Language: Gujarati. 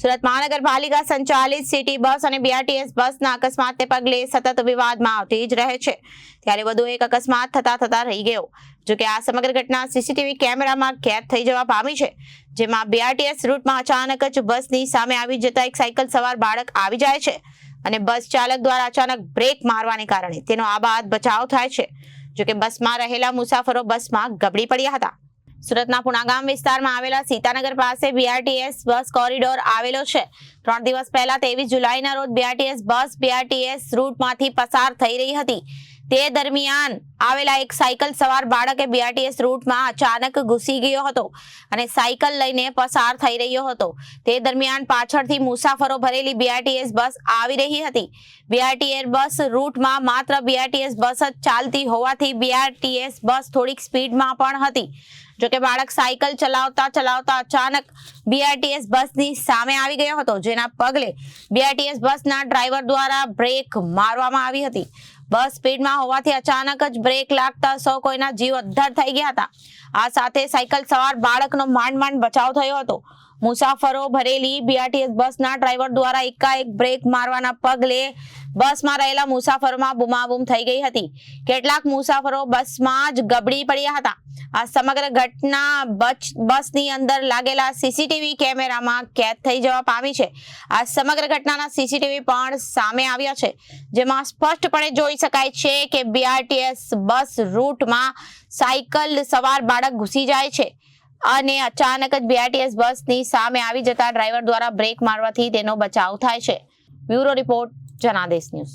સુરત મહાનગરપાલિકા સંચાલિત સિટી બસ અને બીઆરટીએસ બસના અકસ્માતને પગલે સતત વિવાદમાં આવતી જ રહે છે. ત્યારે વધુ એક અકસ્માત થતા થતા રહી ગયો, જો કે આ સમગ્ર ઘટના સીસીટીવી કેમેરામાં કેદ થઈ જવા પામી છે, જેમાં બીઆરટીએસ રૂટમાં અચાનક જ બસની સામે આવી જતા એક સાયકલ સવાર બાળક આવી જાય છે અને બસ ચાલક દ્વારા અચાનક બ્રેક મારવાને કારણે તેનો આ બાદ બચાવ થાય છે, જો કે બસમાં રહેલા મુસાફરો બસમાં ગબડી પડ્યા હતા. સુરતના પુણાગામ વિસ્તારમાં આવેલા સીતાનગર પાસે બીઆરટીએસ બસ કોરિડોર આવેલો છે. ત્રણ દિવસ પહેલા ત્રેવીસ જુલાઈના રોજ બીઆરટીએસ બસ બીઆરટીએસ રૂટમાંથી પસાર થઈ રહી હતી. તે દરમિયાન આવેલા એક સાયકલ સવાર બાળકે બીઆરટીએસ રૂટમાં અચાનક ઘૂસી ગયો હતો અને સાયકલ લઈને પસાર થઈ રહ્યો હતો. તે દરમિયાન પાછળથી મુસાફરો ભરેલી બીઆરટીએસ બસ આવી રહી હતી. બીઆરટીએસ બસ રૂટમાં માત્ર બીઆરટીએસ બસ જ ચાલતી હોવાથી બીઆરટીએસ બસ થોડીક સ્પીડમાં પણ હતી. જોકે બાળક સાયકલ ચલાવતા ચલાવતા અચાનક બીઆરટીએસ બસની સામે આવી ગયો હતો, જેના પગલે બીઆરટીએસ બસના ડ્રાઈવર દ્વારા બ્રેક મારવામાં આવી હતી. બસ સ્પીડમાં હોવાથી અચાનક જ બ્રેક લાગતા સૌ કોઈના જીવ અદ્ધર થઈ ગયા હતા. આ સાથે સાયકલ સવાર બાળકનો માંડ માંડ બચાવ થયો હતો. મુસાફરો ભરેલી બીઆરટીએસ બસના ડ્રાઈવર દ્વારા એકાએક બ્રેક મારવાના પગલે બસમાં રહેલા મુસાફરોમાં બુમાબુમ થઈ ગઈ હતી. કેટલાક મુસાફરો બસમાં જ ગબડી પડ્યા હતા. આ સમગ્ર ઘટના બચ- બસની અંદર લાગેલા સીસીટીવી કેમેરામાં કેદ થઈ જવા પામી છે. આ સમગ્ર ઘટનાના સીસીટીવી પણ સામે આવ્યા છે. જેમાં સ્પષ્ટપણે જોઈ શકાય છે કે બીઆરટીએસ બસ રૂટમાં સાયકલ સવાર બાળક ઘૂસી જાય છે અને અચાનક જ બીઆરટીએસ બસની સામે આવી જતા ડ્રાઈવર દ્વારા બ્રેક મારવાથી તેનો બચાવ થાય છે. Bureau report Janadesh news